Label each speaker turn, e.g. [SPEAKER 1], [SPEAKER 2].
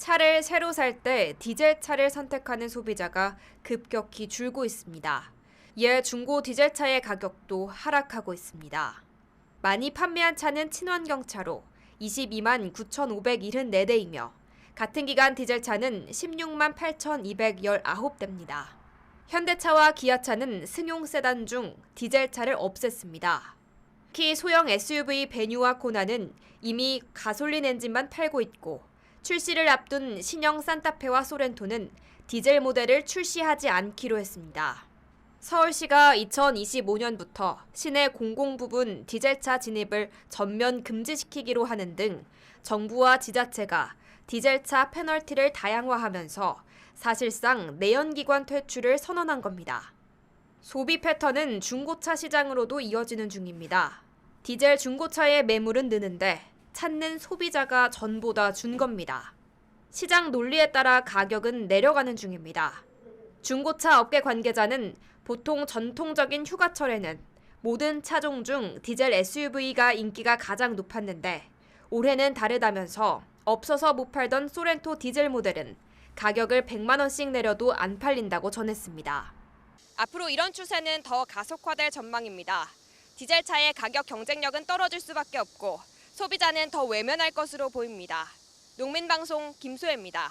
[SPEAKER 1] 차를 새로 살 때 디젤 차를 선택하는 소비자가 급격히 줄고 있습니다. 이에 중고 디젤 차의 가격도 하락하고 있습니다. 많이 판매한 차는 친환경 차로 22만 9,574대이며 같은 기간 디젤 차는 16만 8,219대입니다. 현대차와 기아차는 승용 세단 중 디젤 차를 없앴습니다. 특히 소형 SUV 베뉴와 코나는 이미 가솔린 엔진만 팔고 있고 출시를 앞둔 신형 산타페와 소렌토는 디젤 모델을 출시하지 않기로 했습니다. 서울시가 2025년부터 시내 공공 부분 디젤차 진입을 전면 금지시키기로 하는 등 정부와 지자체가 디젤차 페널티를 다양화하면서 사실상 내연기관 퇴출을 선언한 겁니다. 소비 패턴은 중고차 시장으로도 이어지는 중입니다. 디젤 중고차의 매물은 느는데 찾는 소비자가 전보다 준 겁니다. 시장 논리에 따라 가격은 내려가는 중입니다. 중고차 업계 관계자는 보통 전통적인 휴가철에는 모든 차종 중 디젤 SUV가 인기가 가장 높았는데 올해는 다르다면서 없어서 못 팔던 소렌토 디젤 모델은 가격을 100만 원씩 내려도 안 팔린다고 전했습니다. 앞으로 이런 추세는 더 가속화될 전망입니다. 디젤 차의 가격 경쟁력은 떨어질 수밖에 없고 소비자는 더 외면할 것으로 보입니다. 농민방송 김소혜입니다.